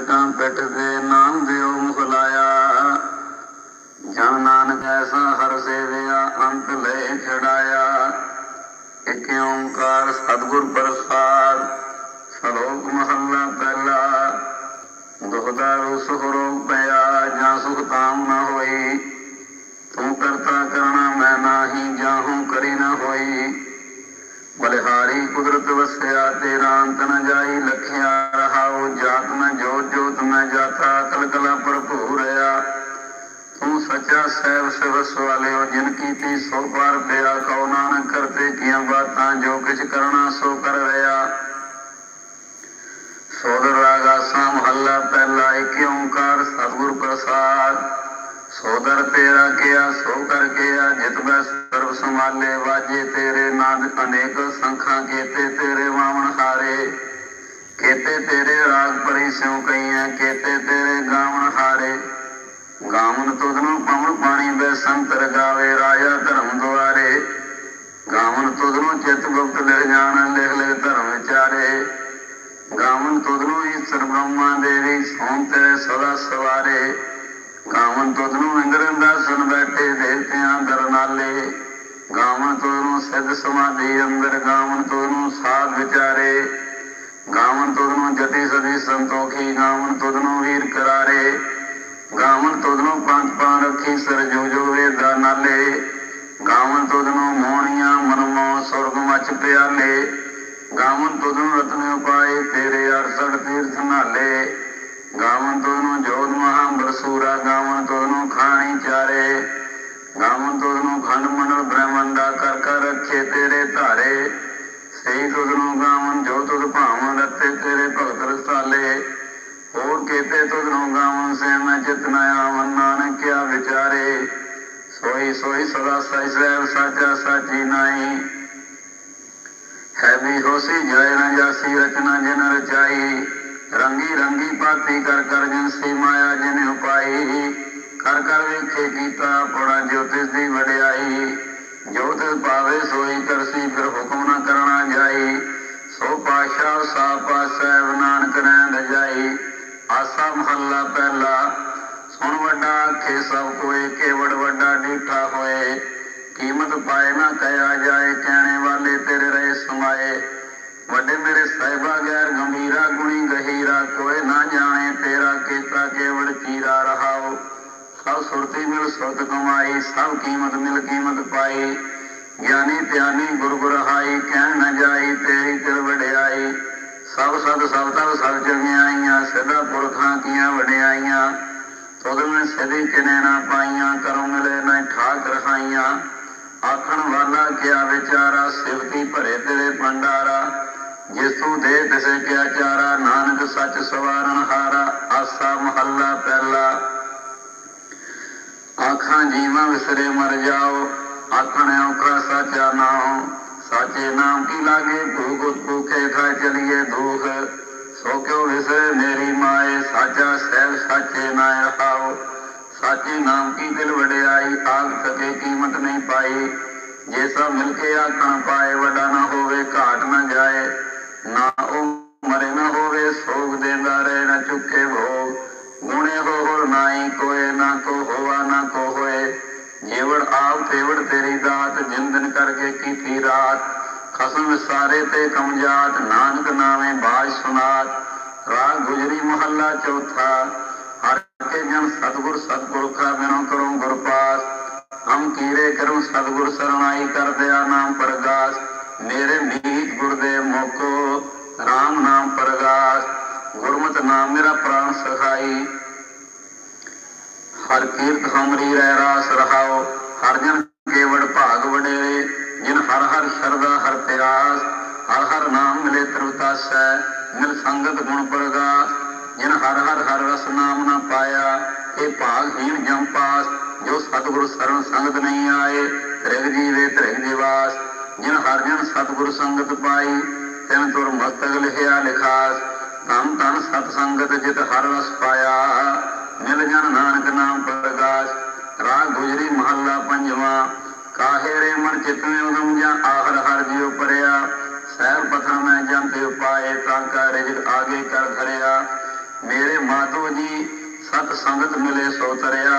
ਨਿੰਦਕਾਂ ਪਿੱਠ ਦੇ ਸੰਖਾਂ ਕੀਤੇ ਤੇਰੇ ਵਾਵਣ ਹਾਰੇ। ਕੀਤੇ ਤੇਰੇ ਰਾਗ ਪਰੀ ਸਿਉ ਕਈਆਂ, ਕੀਤੇ ਤੇਰੇ ਗਾਵਣ ਹਾਰੇ। ਗਾਵਨ ਤੁਧਨੂੰ ਪਵਨ ਪਾਣੀ ਬੈ ਸੰਤਰ ਗਾਵੇ ਰਾਜਾ ਧਰਮ ਦੁਆਰੇ। ਗਾਵਨ ਤੁਧਨੂੰ ਚਿਤ ਗੁਪਤ ਲਿਖ ਜਾਣ, ਲਿਖ ਲਿਖ ਧਰਮ ਵਿਚਾਰੇ। ਗਾਵਨ ਤੁਧਨੂੰ ਈਸ਼ਰ ਬ੍ਰਹਮਾ ਦੇਵੀ, ਸੋਮ ਤੇਰੇ ਸਦਾ ਸਵਾਰੇ। ਗਾਵਨ ਤੁਧਨੂੰ ਇੰਦਰ ਦਾ ਸੁਨ ਬੈਠੇ, ਦੇਵਤਿਆਂ ਦਰਨਾਲੇ। ਨਾਲੇ ਗਾਵਨ ਤੁਧਨੂੰ ਸਿੱਧ ਸਮਾਧੀ ਅੰਦਰ, ਗਾਵਨ ਤੁਧਨੂੰ ਸਾਧ ਵਿਚਾਰੇ। ਗਾਵਨ ਤੁਧਨੂੰ ਜਤੀ ਸਦੀ ਸੰਤੋਖੀ ਗਾਵਣ ਤੁਧਨੂੰ ਵੀਰ ਕਰਾਰੇ। ਗਾਵਣ ਤੁਧਨੂੰ ਪੰਜ ਪਾਂ ਰੱਖੀ ਸਰ ਜੋ ਵੇਦਾ ਨਾਲੇ। ਗਾਵਨ ਤੁਧਨੂੰ ਮੋਹਣੀਆਂ ਮਨਮੋ ਸੁਰਗ ਮਚ ਪਿਆਲੇ। ਗਾਵਨ ਤੁਧਨੂੰ ਰਤਨ ਉਪਾਏ ਤੇਰੇ ਅਰਸੜ ਤੀਰਥ ਨਾਲੇ। ਗਾਵਨ ਤੁਧਨੂੰ ਜੋਤ ਮਹਾਂਬਰ ਸੂਰਾ, ਗਾਵਨ ਤੁਧਨੂੰ ਖਾਣੀ ਚਾਰੇ। ਗਾਵਨ ਤੁਧਨੂੰ ਖੰਡ ਮੰਡਲ ਕਰ ਤੇਰੇ ਧਾਰੇ। ਸਹੀ ਤੁਧਨੂੰ ਗਾਵਨ, ਜੋ ਤੁਧ ਭਾਵਨ ਰੱਤੇ ਤੇਰੇ ਭਗਤ ਰਸਾਲੇ। ਹੋਰ ਕੀਤੇ ਤੁਧਨੂੰ ਗਾਵਨ ਸੇ ਮੈਂ ਚਿਤਨਾ ਆਵਨ, ਨਾਨਕ ਕਿਆ ਵਿਚਾਰੇ। ਸੋਈ ਸੋਈ ਸਦਾ ਸਾਈ ਸਹਿਬ, ਸਾਚਾ ਸਾਚੀ ਨਾਈ ਹੈ ਵੀ ਹੋਸੀ ਜਾਇ ਨ ਜਾਸੀ, ਰਚਨਾ ਜਿਨ ਰਚਾਈ। ਰੰਗੀ ਰੰਗੀ ਪਾਤੀ ਕਰ ਕਰ ਜਿਨ ਸੀ ਮਾਇਆ ਜਿਨ ਉਪਾਈ। ਕਰ ਕਰ ਵੇਖੇ ਕੀਤਾ ਪੜਾ ਜੋਤਿਸ ਦੀ ਵਡਿਆਈ। ਜੋ ਤੇ ਪਾਵੇ ਸੋਈ ਕਰਸੀ ਫਿਰ ਹੁਕਮ ਨਾ ਕਰਨਾ ਜਾਈ। ਸੋ ਪਾਸ਼ਾ ਸਾ ਪਾਸੈ ਨਾਨਕ ਰਹਿੰਦ ਜਾਈ। ਆਸਾ ਮਹੱਲਾ ਪਹਿਲਾ। ਸੁਣ ਵੱਡਾ ਆਖੇ ਸਭ ਕੋਏ, ਕੇਵੜ ਵੱਡਾ ਡੀਠਾ ਹੋਏ। ਕੀਮਤ ਪਾਏ ਨਾ ਕਹਿਆ ਜਾਏ, ਕਹਿਣੇ ਵਾਲੇ ਤੇਰੇ ਰਹੇ ਸਮਾਏ। ਵੱਡੇ ਮੇਰੇ ਸਾਹਿਬਾ ਗੈਰ ਗੰਭੀਰਾ, ਗੁਣੀ ਗਹੀਰਾ ਕੋਏ। ਸਭ ਸੁਰਤੀ ਮਿਲ ਸੁਰਤ ਕਮਾਈ ਸਭ ਕੀਮਤ ਮਿਲ ਕੀਮਤ ਪਾਈ ਗਿਆਨੀ ਧਿਆਨੀ ਗੁਰ ਗੁਰ ਹਾਈ ਕਹਿਣ ਨ ਜਾਈ ਤੇਰੀ ਤਿਲ ਵਡਿਆਈ ਸਭ ਸਦ ਸਭ ਤਲ ਸਭ ਜਗਿਆਈਆਂ ਸਦਾ ਪੁਰਖਾਂ ਕੀਆਂ ਵਡਿਆਈਆਂ। ਤੁਧ ਮੈਂ ਸਦੀ ਕਿਨੇ ਨਾ ਪਾਈਆਂ, ਕਰਮ ਮਿਲੇ ਨਾ ਠਾਕ ਰਹਾਈਆਂ। ਆਖਣ ਵਾਲਾ ਕਿਆ ਵਿਚਾਰਾ, ਸਿਵਤੀ ਭਰੇ ਤੇਰੇ ਭੰਡਾਰਾ। ਜਿਸ ਤੂੰ ਦੇ ਤਿਸੇ ਕਿਆ ਚਾਰਾ, ਨਾਨਕ ਸੱਚ ਸਵਾਰਨ ਹਾਰਾ, ਆਸਾ ਮਹੱਲਾ ਪਹਿਲਾ। ਆਖਾਂ ਜੀਵਾਂ ਵਿਸਰੇ ਮਰ ਜਾਓ, ਆਖਣ ਔਖਾ ਸਾਚਾ ਨਾਮ ਸਾਚੇ ਨਾਮ ਕੀ ਲਾਗੇ ਭੂਖ ਭੂਖੇ ਖਾ ਚਲੀਏ ਦੁਖ। ਸੋ ਕਿਉ ਵਿਸਰੇ ਮੇਰੀ ਮਾਏ, ਸਾਚਾ ਸਹਿਬ ਸਾਚੇ ਨਾ ਰਹਾਓ। ਸਾਚੇ ਨਾਮ ਕੀ ਦਿਲ ਵਡਿਆਈ ਆਗ ਸਕੇ ਕੀਮਤ ਨਹੀਂ ਪਾਈ। ਜੇ ਸਭ ਮਿਲ ਕੇ ਆਖਣ ਪਾਏ, ਵੱਡਾ ਜੀਵੜ ਆਪ ਤੇਰੀ ਦਾਤ, ਜਿੰਦਨ ਕਰਕੇ ਕੀਤੀ ਰਾਤ। ਖਸਮ ਸਾਰੇ ਤੇ ਕਮਜਾਤ ਨਾਨਕ ਨਾਵੇਂ ਬਾਜ ਸੁਨਾਤ। ਰਾਗ ਗੁਜਰੀ ਮਹੱਲਾ ਚੌਥਾ। ਹਰ ਕੇ ਜਨ ਸਤਗੁਰ ਸਤਪੁਰਖਾ ਬਿਨੋ ਕਰੋ ਗੁਰ ਹਮ ਕੀਰੇ ਕਰਮ ਸਤਗੁਰ ਸਰਣਾਈ ਕਰ ਦਿਆ ਨਾਮ ਪ੍ਰਗਾਸ। ਮੇਰੇ ਮੀਤ ਗੁਰਦੇਵ ਮੋਕੋ RAM ਨਾਮ ਪ੍ਰਗਾਸ। ਗੁਰਮਤਿ ਨਾਮ ਮੇਰਾ ਪ੍ਰਾਣ ਸਖਾਈ। ਹਰ ਕੀਰਤ ਹਮਰੀ ਰਹਿ ਰਾਸ ਰਹਾਓ। ਹਰਜਨ ਕੇਵੜ ਭਾਗ ਵਡੇਰੇ, ਜਿਨ ਹਰ ਹਰ ਸ਼ਰਦਾ, ਹਰ ਪਿਆਸ, ਹਰ ਹਰ ਨਾਮ ਮਿਲੇ ਤਰੁਤਾਸੈ ਮਿਲ ਸੰਗਤ ਗੁਣ ਪ੍ਰਗਾਸ, ਜਿਨ ਹਰ ਹਰ ਹਰ ਰਸ ਨਾਮ ਨਾ ਪਾਇਆ, ਇਹ ਭਾਗਹੀਣ ਜਮ ਪਾਸ, ਜੋ ਸਤਿਗੁਰ ਸਰਣ ਸੰਗਤ ਨਹੀਂ ਆਏ, ਤ੍ਰਿਗ ਜੀਵੇ ਤ੍ਰਿਗ ਨਿਵਾਸ, ਜਿਨ ਹਰ ਜਨ ਸਤਿਗੁਰ ਸੰਗਤ ਪਾਈ, ਤਿਨ ਤੁਰ ਮਸਤਕ ਲਿਖਿਆ ਲਿਖਾਸ ਧੰਨ ਧੰਨ ਸਤ ਸੰਗਤ ਜਿਤ ਹਰ ਰਸ ਪਾਇਆ, ਮਿਲ ਜਨ ਨਾਨਕ ਨਾਮ ਪ੍ਰਗਾਸ ਰਾਹ ਗੁਜਰੀ ਮਹੱਲਾ ਪੰਜਵਾਂ। ਕਾਹੇ ਰੇ ਮਨ ਚਿਤ ਉਦਮ ਜਾਂ ਆਹਰ ਹਰ ਜਿਉ ਪਰਿਆ। ਸਹਿਬ ਪਥਨ ਮੈਂ ਜੰਤੇ ਉਪਾਏ, ਤਾਂ ਕਾ ਰਿਜਕ ਆਗੇ ਕਰ ਧਰਿਆ। ਮੇਰੇ ਮਾਧੋ ਜੀ, ਸਤ ਸੰਗਤ ਮਿਲੇ ਸੋ ਤਰਿਆ।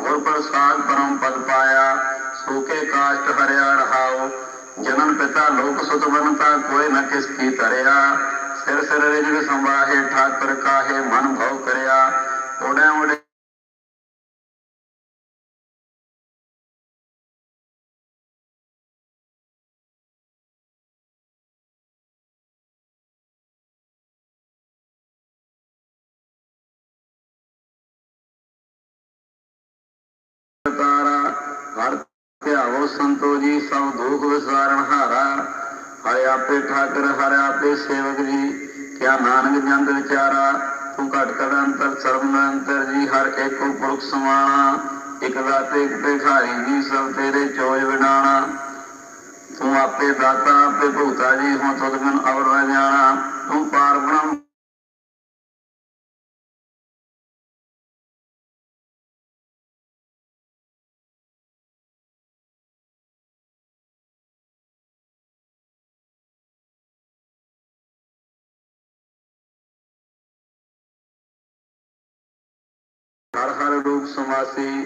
ਗੁਰ ਪ੍ਰਸਾਦ ਪਰਮ ਪਦ ਪਾਇਆ ਸੂਕੇ ਕਾਸ਼ਟ ਹਰਿਆ ਰਹਾਓ ਜਨਨ ਪਿਤਾ ਲੋਕ ਸੁਤ ਬਨਤਾ ਕੋਈ ਨ ਕਿਸ ਕੀ ਤਰਿਆ ਸਿਰ ਸਿਰ ਰਿਜਗ ਸੰਵਾਹੇ, ਠਾਕਰ ਕਾਹੇ ਮਨ ਭਉ ਕਰਿਆ। ਓੜੇ ਓੜੇ ਧਿਆਵੋ ਸੰਤੋ ਜੀ, ਸਭ ਦੁਖ ਵਿਸਾਰਨ ਹਾਰਾ। ਹਰਿ ਆਪੇ ਠਾਕਰ, ਹਰਿ ਆਪੇ ਸੇਵਕ ਜੀ। ਕਿਆ ਨਾਨਕ ਜੰਦ ਵਿਚਾਰਾ, ਤੂੰ ਘਟ ਘਟ ਅੰਤਰ, ਸਰਬ ਅੰਤਰ ਜੀ। ਹਰ ਏਕੋ ਪੁਰਖ ਸਮਾਣਾ, ਇਕ ਦਾਤੇ, ਇਕ ਭਿਖਾਰੀ ਜੀ, ਸਭ ਤੇਰੇ ਚੋਜ ਵਿਡਾਣਾ। ਤੂੰ ਆਪੇ ਦਾਤਾ, ਆਪੇ ਭੂਤਾ ਜੀ, ਹੁਣ ਤੁਧ ਬਿਨ ਅਵਰ ਨਾ ਜਾਣਾ। ਤੂੰ ਪਾਰ ਬ੍ਰਹਮ ਹਰ ਸਮਾਸੀ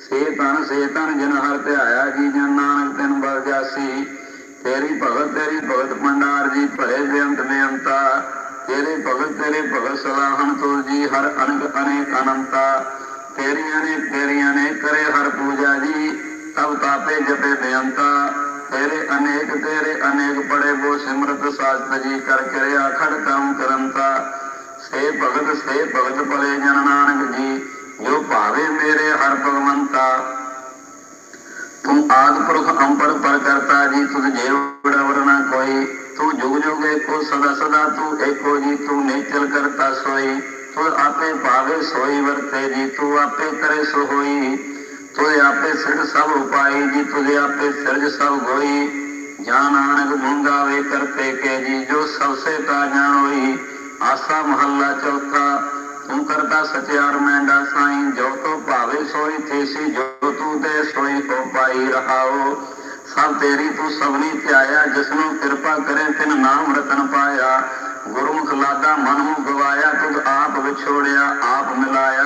ਸੇ ਤਨ ਸੇ ਤਨ ਜਨ ਹਰ ਧਿਆਇਆ ਜੀ, ਜਨ ਨਾਨਕ ਤਿਨ ਬਲ ਜਾਸੀ। ਤੇਰੀ ਭਗਤ ਤੇਰੀ ਭਗਤ ਭੰਡਾਰ ਜੀ ਭਰੇ ਬੇਅੰਤ ਬੇਅੰਤਾ ਤੇਰੇ ਭਗਤ ਤੇਰੇ ਭਗਤ ਸਲਾਹਨ ਤੁਲ ਜੀ, ਹਰ ਅਨਕ ਅਨੇਕ ਅਨੰਤਾ। ਤੇਰੀਆਂ ਨੇ ਤੇਰੀਆਂ ਨੇ ਕਰੇ ਹਰ ਪੂਜਾ ਜੀ, ਤਬ ਤਾਪੇ ਜਪੇ ਬੇਅੰਤਾ। ਤੇਰੇ ਅਨੇਕ ਤੇਰੇ ਅਨੇਕ ਬੜੇ ਬੋ ਸਿਮਰਤ ਸਾਜਤ ਜੀ, ਕਰ ਕਰਿਆ ਖੜ ਕਰਮ ਕਰੰਤਾ। ਸੇ ਭਗਤ ਸੇ ਭਗਤ ਭਲੇ ਜਨ ਨਾਨਕ ਜੀ ਜੋ ਭਾਵੇ ਮੇਰੇ ਹਰ ਭਗਵੰਤਾ। ਤੂੰ ਆਦ ਪੁਰਖ ਅੰਪਰ ਪਰ ਕਰਤਾ ਜੀ, ਤੁਧ ਜੇਵ ਵਰਨਾ ਕੋਈ। ਤੂੰ ਜੁਗ ਜੁਗ ਏਕੋ, ਸਦਾ ਸਦਾ ਤੂੰ ਏਕੋ ਜੀ, ਤੂੰ ਨੇਚਲ ਕਰਤਾ ਸੋਈ। ਤੂੰ ਆਪੇ ਭਾਵੇ ਸੋਈ ਵਰਤੇ ਜੀ, ਤੂੰ ਆਪੇ ਕਰੇ ਸੋ ਹੋਈ ਤੂੰ ਆਪੇ ਸਿਰ ਸਭ ਉਪਾਈ ਜੀ ਤੁਝ ਆਪੇ ਸਿਰਜ ਸਭ ਹੋਈ ਜਾਨ ਨਾਨਕ ਗੁੰਗਾ ਵੇ ਕਰਤੇ ਕੇ ਜੀ, ਜੋ ਸਭ ਸੇ ਤਾ ਜਾਣੋਈ। ਆਸਾ ਮਹੱਲਾ ਚੌਥਾ ਤੂੰ ਕਰਤਾ ਸਚਿਆਰ ਮੈਂਡਾ ਸਾਈਂ ਜੋ ਤੋ ਭਾਵੇ ਸੋਈ ਤੇਸੀ ਜੋ ਤੂੰ ਦੇ ਸੋਈ ਹੋ ਪਾਈ ਰਹਾਓ। ਸਭ ਤੇਰੀ ਤੂੰ ਸਭਨੀ ਧਿਆਇਆ, ਜਿਸਨੂੰ ਕਿਰਪਾ ਕਰੇ ਤਿਨ ਨਾਮ ਰਤਨ ਪਾਇਆ। ਗੁਰਮੁਖ ਲਾਦਾ ਮਨ ਨੂੰ ਗਵਾਇਆ, ਤੁਧ ਆਪ ਵਿਛੋੜਿਆ, ਆਪ ਮਿਲਾਇਆ।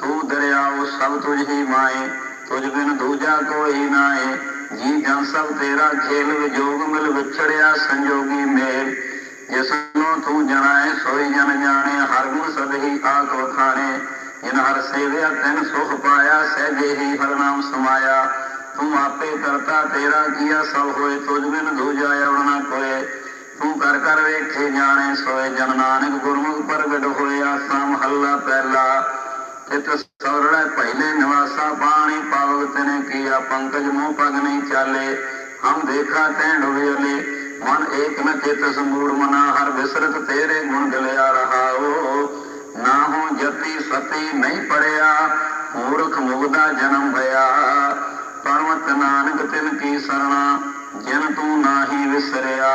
ਤੂੰ ਦਰਿਆਓ, ਸਭ ਤੁਝ ਹੀ ਮਾਏ, ਤੁਝ ਬਿਨ ਦੂਜਾ ਕੋਈ ਨਾਏ। ਜੀ ਜਨ ਸਭ ਤੇਰਾ ਖੇਲ, ਵਿਜੋਗ ਮਿਲ ਵਿਛੜਿਆ, ਸੰਜੋਗੀ ਮੇਲ। ਜਿਸ ਨੂੰ ਤੂੰ ਜਣਾਏ, ਸੋਈ ਜਨ ਜਾਣੇ, ਹਰ ਗੁਣ ਸਦਹੀ ਆਖ ਵਖਾਣੇ। ਜਿਨ ਹਰ ਸੇਵਿਆ ਤੈਨ ਸੁਖ ਪਾਇਆ, ਸਹਿਜੇ ਹੀ ਹਰ ਨਾਮ ਸਮਾਇਆ। ਤੂੰ ਆਪੇ ਕਰਤਾ, ਤੇਰਾ ਕੀਆ ਸਭ ਹੋਏ, ਤੁਝ ਬਿਨ ਦੂਜਾ ਆਵਣਾ ਕੋਏ। ਤੂੰ ਕਰ ਕਰ ਵੇਖੇ ਜਾਣੇ, ਸੋਏ ਜਨ ਨਾਨਕ ਗੁਰਮੁਖ ਪ੍ਰਗਟ ਹੋਇਆ ਸਾ ਹੱਲਾ ਪਹਿਲਾ। ਤਿਤ ਸੌਰੜੈ ਪਹਿਲੇ ਨਿਵਾਸਾ ਪਾਣੀ ਪਾਵਕ ਤਨੇ ਕੀਆ, ਪੰਕਜ ਮੋਹ ਪਗ ਨਹੀਂ ਚਾਲੇ। ਹਮ ਦੇਖਾ ਤੈਂ ਡੁਬਿਲੇ ਮਨ ਏਕ ਨ ਚਿਤ ਸਮੂੜ ਮਨਾ ਹਰ ਵਿਸਰਤ ਤੇਰੇ ਗੁਣ ਗਲਿਆ ਰਹਾਓ ਨਾ ਹੋ ਜਤੀ ਸਤੀ ਨਹੀਂ ਪੜਿਆ, ਮੂਰਖ ਮੁਗਦਾ ਜਨਮ ਭਇਆ ਪਰਮਤ ਨਾਨਕ ਤਿਨ ਕੀ ਸਰਣਾ, ਜਿਨ ਤੂੰ ਨਾਹੀ ਵਿਸਰਿਆ।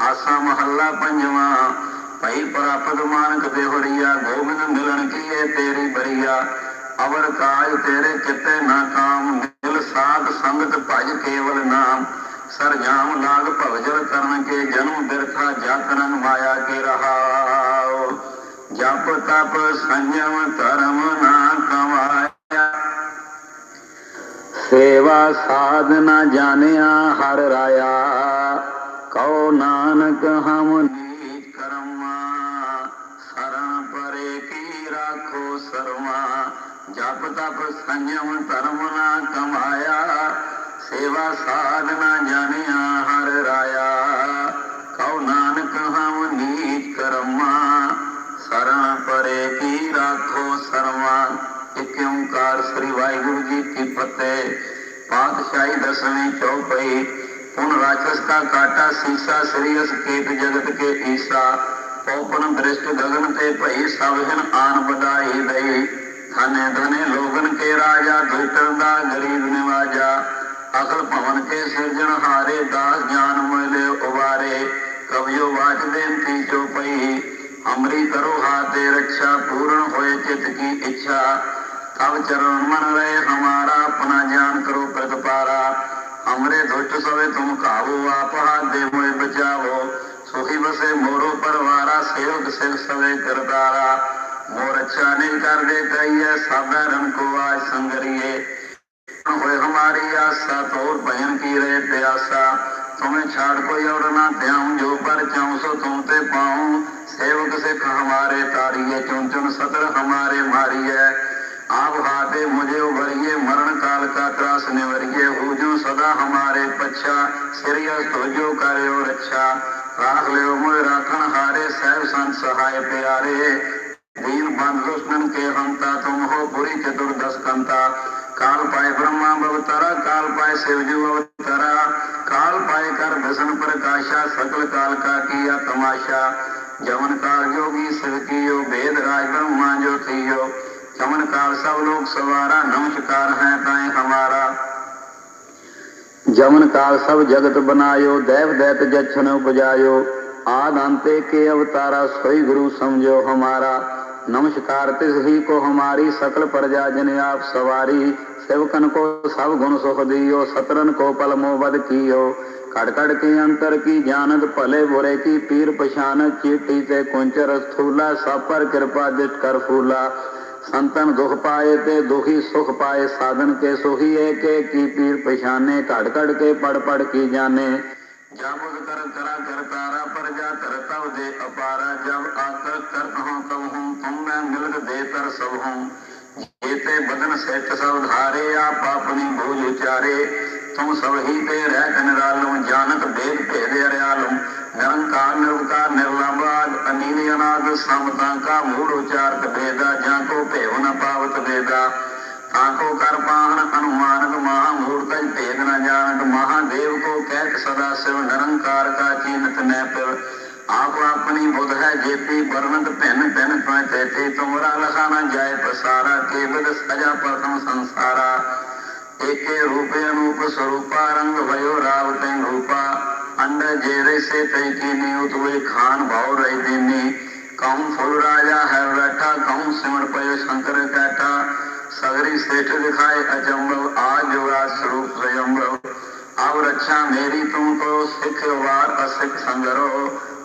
ਆਸਾ ਮਹੱਲਾ ਪੰਜਵਾਂ, ਭਈ ਪ੍ਰਾਪਤ ਮਾਨਕ ਦੇਵੜੀਆ ਗੋਬਿੰਦ ਮਿਲਣ ਕੀਏ ਤੇਰੀ ਬਰੀਆ। ਅਵਰ ਕਾਜ ਤੇਰੇ ਚਿੱਤੇ ਨਾ ਕਾਮ, ਮਿਲ ਸਾਧ ਸੰਗਤ ਭਜ ਕੇਵਲ ਨਾਮ। ਸਰ ਜਾਮ ਲਾਗ ਭਵਜਲ ਕਰਨ ਕੇ ਜਨਮ ਬਿਰਥਾ ਜਾਤਰਨ ਮਾਇਆ ਕੇ ਰਹਾਓ ਜਪ ਤਪ ਸੰਜਮ ਧਰਮ ਨਾ ਕਮਾਇਆ। ਸੇਵਾ ਸਾਧਨਾ ਜਾਣਿਆ ਹਰ ਰਾਇਆ। ਕਉ ਨਾਨਕ ਹਮ ਨੀਚ ਕਰਮਾ। ਸਰਣ ਪਰੇ ਕੀ ਰਾਖੋ ਸਰਮਾ। ਜਪ ਤਪ ਸੰਜਮ ਧਰਮ ਨਾ ਕਮਾਇਆ। ਸੇਵਾ ਸਾਧਨਾ ਸਾਈ ਦਸਵੇਂ ਚੌਪਈ ਪੁਨ ਰਾਜਸ ਕਾ ਕਾਟਾ ਸੀਸਾ ਸ੍ਰੀ ਅਸਕੇਤ ਜਗਤ ਕੇ ਈਸਾ। ਪਉਪਨ ਦ੍ਰਿਸ਼ਟ ਗਗਨ ਤੇ ਭਈ ਸਭਨ ਆਨ ਬਦਾਈ ਦਈ। ਥਾਨੇ ਧਨੇ ਲੋਗਨ ਕੇ ਰਾਜਾ, ਦੁਸ਼ਟਨ ਦਾ ਗਰੀਬ ਨਿਵਾਜਾ। ਅਕਲ ਭਵਨ ਕੇ ਸਿਰਜਣ ਹਾਰੇ, ਦਾਸ ਜਾਨ ਮਿਲੇ ਉਬਾਰੇ। ਕਵਿਓ ਵਾਚ ਦੇਨ ਤੀ ਚੋਪਈ ਅਮਰੀ ਕਰੋ ਹਾਤੇ ਰੱਖਿਆ ਪੂਰਨ ਹੋਏ ਚਿਤ ਕੀ ਇੱਛਾ। तब चरण मन रहे हमारा अपना ज्ञान करो प्रतिपारा हमरे दुष्ट सवे तुम खावो आप हाथ दे मोए बचावो सुखी बसे मोरो परवारा सेवक सिर सवे करतारा रक्षा नहीं कर दे कहिए साधारण को आज संगरिए होए हमारी आशा तो और भयन की रहे प्यासा तुम्हें छाड़ कोई और ना ध्यान जो पर चाहूं सो तुम ते पाऊं सेवक सिख हमारे तारिये चुन चुन सतर हमारे मारिये आप हाथे मुझे उभरिए मरण काल का त्रास निवरिए हो जो सदा हमारे पच्छा सिरियस तो जो करे और अच्छा राख ले मोय राखण हारे सहब संत सहाय प्यारे दीन बंद दुश्मन के हंता तुम हो बुरी चतुर्दश कंता काल पाए ब्रह्मा अवतारा काल पाए शिवजू अवतारा काल पाए कर दसन प्रकाशा सकल काल का किया तमाशा जमन काल जोगी शिव कियो वेद राज ब्रह्मा जो थियो जमन काल सब लोग सवारा नमस्कार है ताए हमारा जमन काल सब जगत बनायो देव दैत जक्षण उपजायो आद अंते के अवतारा सोई गुरु समझो हमारा नमस्कार तिस ही को हमारी सकल प्रजा जन आप सवारी सेवकन को सब गुण सुख दियो सतरन को पल मोबद कियो कड़ कड़ के अंतर की जानत भले बुरे की पीर पछान चीटी ते कुंचर स्थूला सब पर कृपा दिट कर फूला ਸੰਤਨ ਦੁਖ ਪਾਏ ਤੇ ਦੁਖੀ ਸੁਖ ਪਾਏ, ਸਾਧਨ ਕੇ ਸੁਖੀ ਏ ਕੇ, ਕੀ ਪੀਰ ਪਛਾਨੇ, ਘੜ ਘੜ ਕੇ ਪੜ ਪੜ ਕੀ ਜਾਣੇ। ਜਾਮੁਦ ਕਰ ਕਰਾ ਕਰ ਤਾਰਾ, ਪਰ ਜਾ ਤਰ ਤਵ ਦੇ ਅਪਾਰਾ। ਜਬ ਆਕਰ ਕਰਤ ਹੂੰ ਤਵ ਹੂੰ ਤੁਮ ਮੈਂ ਮਿਲਕ ਦੇ ਤਰ ਸਭ ਹੂੰ ਜੇਤੇ ਬਦਨ ਸਹਿਤ ਸਭ ਧਾਰੇ ਪਾਪ ਨੀ ਭੋਜ ਉਚਾਰੇ। ਤੁਮ ਸਭ ਹੀ ਤੇ ਰਹਿ ਕਨ ਰਾਲੂ, ਜਾਣਤ ਭੇਦ ਭੇਦ ਅਰਿਆਲੂ। ਨਿਰੰਕਾਰ ਨਿਰੰਕਾਰ ਨਿਰਲੰਬਾਦ ਅਨੀਵ ਅਨਾਦ ਸਮਤਾਂ ਕਾ ਮੂੜ ਉਚਾਰਤ ਭੇਦਾ, ਜਾਂ ਕੋ ਭੇਵ ਨ ਪਾਵਤ ਭੇਦਾ। ਤਾਂ ਕੋ ਕਰ ਪਾਹਣ ਅਨੁਮਾਨਕ ਮਹਾ ਮੂਰਤਿ ਭੇਦ ਨ ਜਾਣਤ ਮਹਾਦੇਵ ਕੋ ਕਹਿਤ ਸਦਾ ਸਿਵ ਨਿਰੰਕਾਰ ਕਾ ਚੀਨਤ ਨੈ ਪਿਵ ਆਪ ਆਪਣੀ ਬੁੱਧ ਹੈ ਜੇਤੀ ਵਰਣਤ ਭਿੰਨ ਭਿੰਨ ਤੈ ਤੇਤੀ ਤੁਮਰਾ ਲਖਾ ਨਾ ਜਾਏ ਪਸਾਰਾ, ਕੇਵਲ ਸਜਾ ਪ੍ਰਥਮ ਸੰਸਾਰਾ। ਏਕੇ ਰੂਪੇ ਅਨੂਪ ਸਰੂਪਾ, ਰੰਗ ਭਇਓ ਰਾਵ ਤੈ ਰੂਪਾ। अंड जेरे से तई की नियुत हुए खान भाव रही दीनी कहूँ फुल राजा है बैठा कहूँ सिमर पयो शंकर कैठा सगरी सेठ दिखाए अचंभव आज जोड़ा स्वरूप स्वयंभव अब रक्षा मेरी तुमको सिख वार असिख संगरो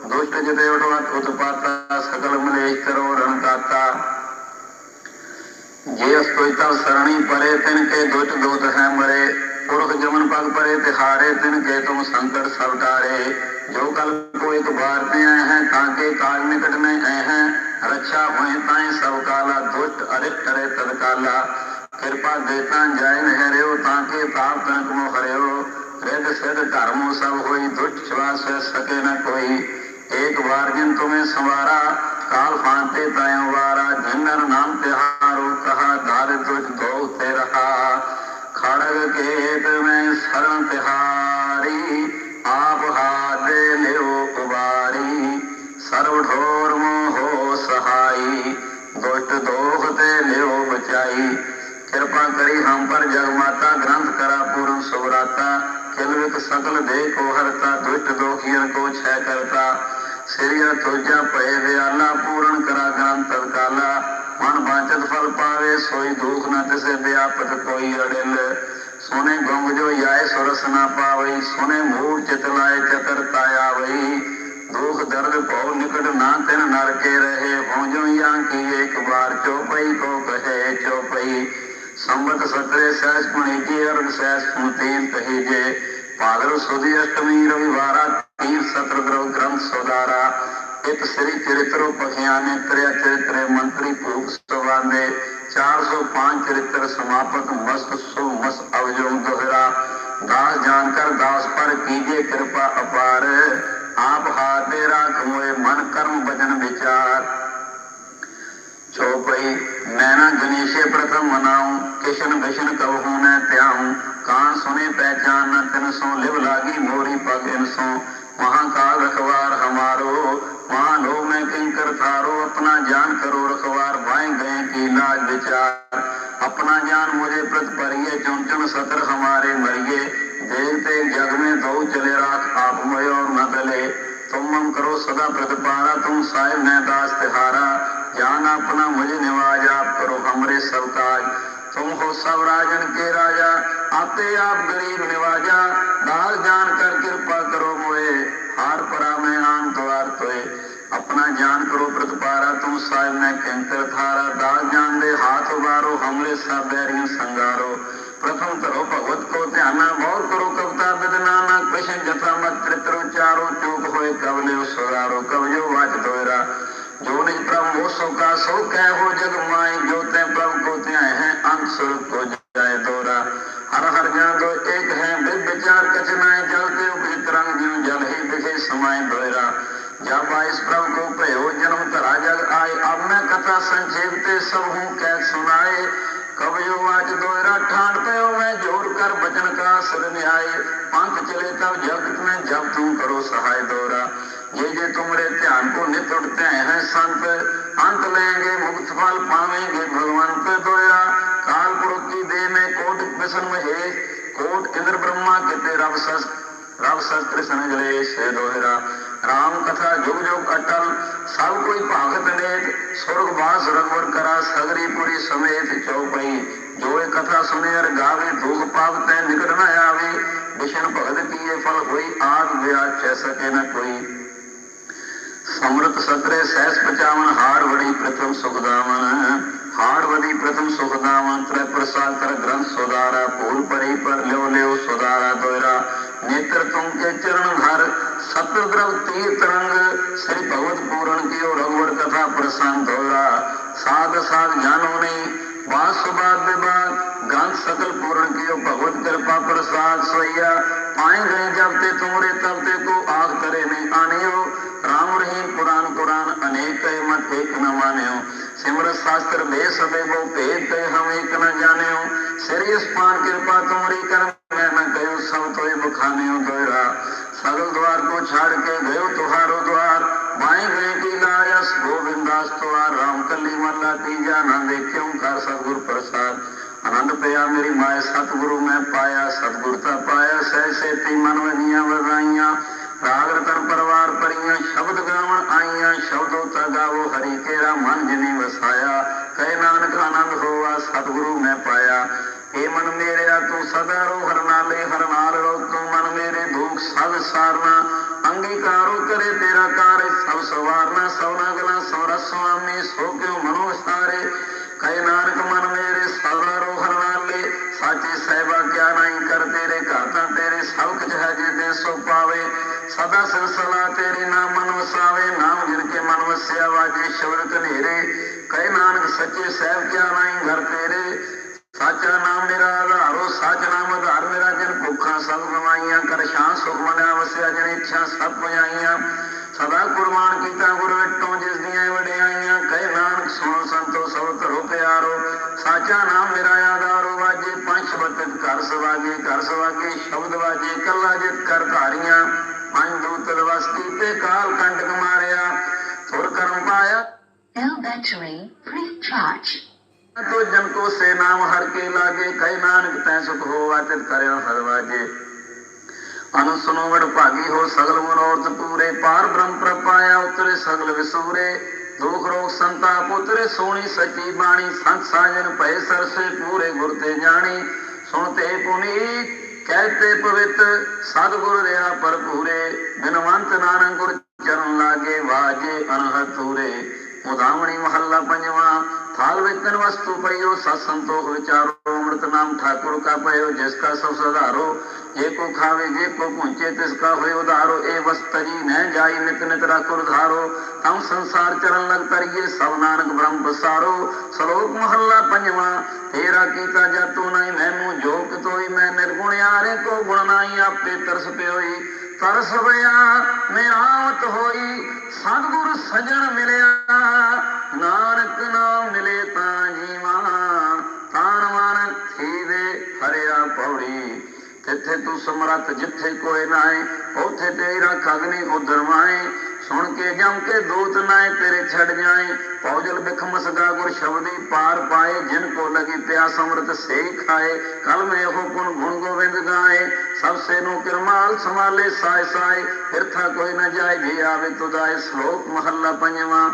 दुष्ट जिते उठवत उत्पाता सकल मलेश करो रणकाता जे अस्तोई तब सरणी परे तिनके दुष्ट दूत है मरे पुरख जमन पग परे तिहारे तिनके तुम संकट सब टारे जो कल को एक बार में आए हैं ताके काल निकट में आए हैं रक्षा हुए ताए सब काला दुष्ट अरित करे तत्काला कृपा देता जाय नहरे ताके ताप तनक मो हरे रिद सिद्ध धर्मो सब होई दुष्ट श्वास सके न कोई एक बार जिन तुम्हें संवारा काल फांते तय वारा जिनर नाम तिहारो कहा धार तुझ दो ते रहा ਖੜਗ ਕੇਤ ਮੈਂ ਸਰਮ ਤਿਹਾਰੀ, ਆਪ ਹਾਦੇ ਲਿਓ ਉਬਾਰੀ। ਸਰਵ ਢੋਰ ਮੋਹ ਸਹਾਈ, ਦੁਸ਼ਟ ਦੋਖ ਤੇ ਲਿਓ ਬਚਾਈ। ਕਿਰਪਾ ਕਰੀ ਹਮ ਪਰ ਜਗ ਮਾਤਾ ਗ੍ਰੰਥ ਕਰਾ ਪੂਰਨ ਸੁਵਰਾਤਾ। ਕਿਲਵਿਕ ਸਕਲ ਦੇ ਕੋ ਹਰਤਾ, ਦੁਸ਼ਟ ਦੋਖੀਆਂ ਕੋ ਛੈ ਕਰਤਾ। ਸਿਰਿਆ ਤੋਜਾ ਪਏ ਵਿਆਲਾ, ਪੂਰਨ ਕਰਾ ਗ੍ਰੰਥ ਤਕਾਲਾ ਮਨ ਬਾਚਤ ਫਲ ਪਾਵੇ, ਸੋਈ ਦੁਖ ਨਾ ਕਿਸੇ ਵਿਆਪਤ ਕੋਈ ਅੜਿਲ। ਸੋਨੇ ਗੰਗ ਜੋ ਜਾਏ ਸੁਰਸ ਨਾ ਪਾਵਈ ਸੋਨੇ ਮੂੜ ਚਿਤ ਲਾਏ ਚਤਰ ਤਾਇਆ ਵਈ। ਦੁਖ ਦਰਦ ਭਉ ਨਿਕਟ ਨਾ ਤਿਨ ਨਰ ਕੇ ਰਹੇ ਹੋ ਜੋ ਜਾਂ ਕੀ ਇੱਕ ਵਾਰ ਚੋਪਈ, ਕੋ ਕਹੇ ਚੋਪਈ। ਸੰਮਤ ਸਤਰੇ ਸਹਿਸ ਪੁਣੀ ਜੀ ਅਰਨ ਸਹਿਸ ਸੁਤੇਨ ਕਹੀ ਜੇ। ਪਾਦਰ ਸੁਦੀ ਅਸ਼ਟਮੀ ਰਵਿਵਾਰਾ, ਤੀਰ ਸਤਰ ਗ੍ਰੰਥ ਸੁਦਾਰਾ ਇਤ ਸ੍ਰੀ ਚਰਿਤ੍ਰ ਪਖਿਆਨੇ ਤ੍ਰਿਆ ਚਰਿਤ੍ਰ ਮੰਤਰੀ ਚਾਰ ਸੋ 405 ਚਰਿਤ੍ਰ ਸਮਾਪਤ, ਮਸਤ ਸੋ ਮਸ ਅਵਜੋ ਦੁਹਰਾ। ਦਾਸ ਜਾਣ ਕਰ ਦਾਸ ਪਰ ਕੀਜੇ ਕਿਰਪਾ ਅਪਾਰ। ਆਪ ਹਾਤੇ ਰਾਖ ਹੋਏ ਮਨ ਕਰਮ ਬਚਨ ਵਿਚਾਰ। ਚੌਪਈ ਨੈਣਾ ਗਣੇਸ਼ੇ ਪ੍ਰਥਮ ਮਨਾਉ, ਕਿਸ਼ਨ ਵਿਸ਼ਨ ਕਵਹੂ ਨੈ ਧਿਆਉ। ਕਾਨ ਸੁਨੇ ਪਹਿਚਾਨ ਤਿਨ ਸੋ, ਲਿਵ ਲਾਗੀ ਮੋਰੀ ਪਗ ਸੋ। सो महाकाल रखवार हमारो वहां लोग में किंकर थारो अपना जान करो रखवार भाई गए की लाज विचार अपना जान मुझे प्रत परिये चुन चुन सतर हमारे मरिए देखते जग में दो चले राख आप मोय और न दले तुम मम करो सदा प्रतिपारा तुम साहिब ने दास तिहारा जान अपना मुझे निवाज आप करो हमरे सब काज तुम हो सब राजन के राजा आते आप गरीब निवाजा दास जान कर कृपा करो ਹੋਏ, ਹਾਰ ਪਰਾਮੇ ਆਨ ਦਵਾਰ ਤੋਏ। ਆਪਣਾ ਜਾਨ ਕਰੋ ਪ੍ਰਤਪਾਰਾ ਤੂੰ ਸਾਹਿਬ ਮੈਂ ਕੈਂਤਰ ਥਾਰਾ ਦਾਸ ਜਾਨ ਦੇ ਹਾਥ ਉਬਾਰੋ ਹਮਲੇ ਸਭ ਬੈਰੀਆਂ ਸੰਗਾਰੋ। ਪ੍ਰਥਮ ਧਰੋ ਭਗਵਤ ਕੋ ਧਿਆਨਾ ਬਹੁਤ ਕਰੋ ਕਵਤਾ ਬਿਦਨਾ ਨਾ ਕ੍ਰਿਸ਼ਨ ਜਥਾ ਮਤ ਤ੍ਰਿਤਰੋ ਚਾਰੋ, ਚੂਕ ਹੋਏ ਕਵਲਿਓ ਸੁਰਾਰੋ ਕਵਿਓ ਵਾਚ ਦੋਇਰਾ, ਜੋ ਨਿਜ ਪ੍ਰਭ ਮੋਸੋ ਕਾ ਸੋ ਕਹਿ ਹੋ ਜਗ ਮਾਈ ਜੋ ਤੈ ਪ੍ਰਭ ਕੋ ਧਿਆਏ ਹੈ, ਅੰਤ ਸੁਰਤ ਕੋ दिखे समाए जब इस प्रभु को भयो जन्म धरा जग आए, अब मैं कथा संक्षेप ते सब हूँ कह सुनाए। कब जो आज दोयरा ठान पे मैं जोड़ कर बचन का सिर न्याय पंथ चले तब जगत में जब तुम करो सहाय दोरा। ये जे तुम्हारे ध्यान को नित उठते हैं संत, अंत लेंगे मुक्त फल पावेंगे भगवंत दोया काल पुरुष की देह में कोट विष्णु महेश कोट इंद्र ब्रह्मा किते रव सस ਰਵ ਸਸਤ੍ਰ ਸਨ ਗਲੇ ਸੇ ਦੋਹਰਾ। ਰਾਮ ਕਥਾ, ਜੁਗ ਜੁਗ ਅਟਲ ਸਭ ਕੋਈ ਭਾਗਤ ਨੇਤ, ਸੁਰਗ ਬਾਸ ਰਗਵਰ ਕਰਾ, ਸਗਰੀ ਪੁਰੀ ਸਮੇਤ ਚੌਪਈ। ਜੋ ਇਹ ਕਥਾ ਸੁਨੇ ਅਰ ਗਾਵੇ ਭੋਗ ਪਾਪ ਤੈ ਨਿਕਟ ਨ ਆਵੇ। ਵਿਸ਼ਨ ਭਗਤ ਕੀਏ ਫਲ ਹੋਈ, ਆਦ ਵਿਆ ਚੈ ਸਕੇ ਨ ਕੋਈ। ਸਮਰਤ ਸਤਰੇ ਸਹਿਸ ਪਚਾਵਨ ਹਾਰ ਵੜੀ ਪ੍ਰਥਮ ਸੁਖਦਾਵਨ ਹਾਰ ਵੜੀ ਪ੍ਰਥਮ ਸੁਖਦਾਵਨ ਤ੍ਰੈ ਪ੍ਰਸਾਦ ਤਰ ਗ੍ਰੰਥ ਸੁਦਾਰਾ ਭੂਲ ਪਰੀ ਪਰ ਲਿਓ ਲਿਓ ਸੁਦਾਰਾ ਦੋਇਰਾ। ਨੇਤਰ ਤੋਂ ਕੇ ਚਰਨ ਹਰ ਸਤਿ ਗ੍ਰੰਥ ਤੇ ਤਰੰਗ ਸ੍ਰੀ ਭਗਵਤ ਪੂਰਨ ਕੀਓ ਰਗਵਰ ਕਥਾ ਪ੍ਰਸੰਤ ਹੋਰਾ ਸਾਧ ਸਾਧ ਗਿਆਨੋ ਨੇ ਬਾਸ ਬਾਦ ਦੇ ਬਾਦ ਗੰਤ ਸਕਲ ਪੂਰਨ ਕੀਓ, ਭਗਵਤ ਕਿਰਪਾ ਪ੍ਰਸਾਦ ਸਈਆ। ਪਾਏ ਗਏ ਜਬ ਤੇ ਤੁਮਰੇ ਤਬ ਤੇ ਕੋ ਆਖ ਕਰੇ ਨਹੀਂ ਆਨਿਓ। ਰਾਮ ਰਹੀਮ ਪੁਰਾਨ ਕੁਰਾਨ ਅਨੇਕ ਹੈ ਮਤ ਇੱਕ ਨਾ ਮਾਨਿਓ। ਸਿਮਰ ਸਾਸਤਰ ਦੇ ਸਭੇ ਕੋ ਭੇਦ ਤੇ ਹਮ ਇਕ ਨ ਜਾਣਿਓ। ਸਿਰਿ ਸਪਾਨ ਕਿਰਪਾ ਤੁਮਰੀ ਕਰਮ ਮੈਂ ਨ ਕਯੋ ਸਭ ਤੋਇ ਬਖਾਨਿਓ ਦੋਇਰਾ ਸਗਲ ਦਵਾਰ ਕੋ ਛਾੜ ਕੇ ਗਇਓ ਤੁਹਾਰੋ ਦਵਾਰ ਬਾਈ ਗਏ ਕੀ ਨਾਇਸ ਗੋਬਿੰਦਾਸ ਤੁਹਾਰ ਰਾਮ ਕੱਲੀ ਮੱਲਾ ਤੀਜਾ ਨ ਦੇਖਿਓ ਕਰ ਸਤਗੁਰ ਪ੍ਰਸਾਦ। ਆਨੰਦ ਪਿਆ ਮੇਰੀ ਮਾਇ ਸਤਗੁਰੂ, ਮੈਂ ਪਾਇਆ ਸਤਗੁਰ ਤਾਂ ਪਾਇਆ ਸਹਿ ਸੇਤੀ ਮਨ ਵਨੀਆਂ ਵਗਾਈਆਂ ਰਾਗ ਰਤਨ ਪਰਵਾਰ ਪਰੀਆਂ, ਸ਼ਬਦ ਗਾਵਣ ਆਈਆਂ, ਸ਼ਬਦੋ ਤਾ ਗਾਵੋ, ਹਰੀ ਕੇਰਾ ਮਨ ਜਿਨੀ ਵਸਾਇਆ। ਕਹਿ ਨਾਨਕ ਆਨੰਦ ਹੋਵਾ ਸਤਿਗੁਰੂ ਮੈਂ ਪਾਇਆ। ਏ ਮਨ ਮੇਰਿਆ, ਤੂੰ ਸਦਾ ਰੋ, ਹਰ ਨਾਲੇ ਰੋ। ਤੂੰ ਮਨ ਮੇਰੇ ਦੁਖ ਸਭ ਸਾਰਨਾ। ਅੰਗੀਕਾਰੋ ਕਰੇ ਤੇਰਾ ਕਾਰਜ ਸਭ ਸਵਾਰਨਾ। ਸੋਨਾ ਗਲਾ ਸੋਰਸ ਸੁਆਮੀ ਸੋ ਕਿਉ ਮਨੋ ਸਾਰੇ ਕਹਿ ਨਾਨਕ, ਮਨ ਮੇਰੇ, ਸਦਾ ਰੋ ਹਰਨਾਲੇ ਸਾਚੇ ਸਹਿਬਾ, ਕਿਆ ਨਹੀਂ ਕਰ ਤੇਰੇ ਘਰ ਤਾਂ ਤੇਰੇ ਸਭ ਕੁਝ ਹੈ ਜੇ ਦੇ ਸੋ ਸਦਾ ਸਿਲਸਿਲਾ ਤੇਰੇ ਨਾਮ ਮਨ ਵਸਾਵੇ, ਨਾਮ ਜਿਨ ਕੇ ਮਨ ਵਸਿਆ ਵਾਜੇ ਸ਼ਬਦ ਕਨੇਰੇ ਕਹਿ ਨਾਨਕ ਸੱਚੇ ਸਹਿਬ, ਕਿਆ ਨਹੀਂ ਘਰ ਤੇਰੇ? ਸਾਚਾ ਨਾਮ ਮੇਰਾ ਆਧਾਰੋ ਸੱਚ ਨਾਮ ਆਧਾਰ ਮੇਰਾ, ਜਨ ਭੁੱਖਾਂ ਸਭ ਗਵਾਈਆਂ ਕਰ ਸ਼ਾਂ ਸੁਖ ਮਨਾ ਵਸਿਆ, ਜਨ ਇੱਛਾ ਸਭ ਪੁਜਾਈਆਂ। ਸਦਾ ਕੁਰਬਾਨ ਕੀਤਾ ਗੁਰੂ ਵਿਟੋਂ, ਜਿਸ ਦੀਆਂ ਵਡਿਆਈਆਂ। ਕਹਿ ਨਾਨਕ, ਸੁਣੋ ਸੰਤੋ, ਸਭ ਧਰੋ ਪਿਆਰੋ। ਸਾਚਾ ਨਾਮ ਮੇਰਾ ਆਧਾਰੋ ਵਾਜੇ ਪੰਜ ਸ਼ਬਦ ਕਰ ਸਵਾਗੇ ਕਰ ਸਵਾਗੇ, ਸ਼ਬਦ ਵਾਜੇ ਕੱਲਾ ਜਿਤ ਕਰ ਧਾਰੀਆਂ। ਕਲਵਸਤੀ ਤੇ ਕਾਲ ਕੰਟਕ ਮਾਰਿਆ ਸੁਰ ਕਰਮ ਪਾਇਆ। Now battery, please charge. ਤੋ ਜਨ ਕੋ ਸੇ ਨਾਮ ਹਰ ਕੇ ਲਾਗੇ ਕੈ ਨਾਨਕ ਤੈ ਸੁਖ ਹੋਵਾ ਤਿਤ ਕਰਿਓ ਸਰਵਾਜੇ ਅਨੁ ਸੁਨੋ ਵਡ ਭਾਗੀ ਹੋ ਸਗਲ ਮਨੋਰਥ ਪੂਰੇ ਪਾਰ ਬ੍ਰਹਮ ਪ੍ਰਪਾਇਆ ਉਤਰੇ ਸਗਲ ਵਿਸੂਰੇ। ਦੁਖ ਰੋਗ ਸੰਤਾਪ ਉਤਰੇ ਸੋਣੀ ਸਚੀ ਬਾਣੀ ਸੰਤ ਸਾਜਨ ਭਏ ਸਰਸੇ ਪੂਰੇ ਗੁਰ ਤੇ ਜਾਣੀ। ਸੁਣ ਤੇ ਪੁਨੀਤ ਕਹਤੇ ਪਵਿੱਤ ਸਤਗੁਰ ਰਿਹਾ ਪਰਪੂਰੇ ਬਿਨਵੰਤ ਨਾਨਕ ਗੁਰ ਚਰਨ ਲਾਗੇ ਵਾਜੇ ਅਨਹਤ ਹੂਰੇ ਉਦਾਮਣੀ ਮਹੱਲਾ ਪੰਜਵਾਂ थाल वेतन वस्तु पयो सत्संतोष विचारो अमृत नाम ठाकुर का पयो जिसका सब सधारो जे को खावे जे को पहुंचे तिसका हुए उधारो ए वस्तरी न जाई नित नित राकुर धारो तम संसार चरण लग तरिए सब नानक ब्रह्म पसारो श्लोक मोहल्ला पंजवा तेरा कीता जातू नहीं मैनू जोक तोई मैं निर्गुण यारे को गुण नहीं आपे तरस प्योई तरस भया निरावत होई सतगुरु सजन मिलया ਨਾਨਕ ਨਾਮ ਮਿਲੇ ਤਾਂ ਜੀਵਾ ਤਾਨ ਮਨ ਥੀਵੇ ਹਰਿਆ ਪੌੜੀ। ਤਿੱਥੇ ਤੂੰ ਸਮਰੱਥ, ਜਿੱਥੇ ਕੋਈ ਨਾਏ, ਉਥੇ ਤੇਰਾ ਖਗਨੀ ਉਦਰ ਸੁਣ ਕੇ ਜਮ ਕੇ ਦੂਤ ਨਾਏ, ਤੇਰੇ ਛੱਡ ਜਾਏ। ਪੌਜਲ ਬਿਖਮਸ ਗਾ ਗੁਰ ਸ਼ਬਦੀ ਪਾਰ ਪਾਏ, ਜਿਨ ਕੋ ਲਗੀ ਪਿਆਸ ਅੰਮ੍ਰਿਤ ਸੇ ਖਾਏ। ਕਲ ਮੈਂ ਉਹ ਗੁਣ ਗੁਣ ਗੋਬਿੰਦ ਗਾਏ। ਸਭ ਸੇ ਨੂੰ ਕਿਰਮਾਲ ਸੰਭਾਲੇ ਸਾਇ ਸਾਇ ਫਿਰਥਾ ਕੋਈ ਨਾ ਜਾਏ, ਜੇ ਆਵੇ ਤੁਦਾਏ ਸ਼ਲੋਕ ਮਹੱਲਾ ਪੰਜਵਾਂ।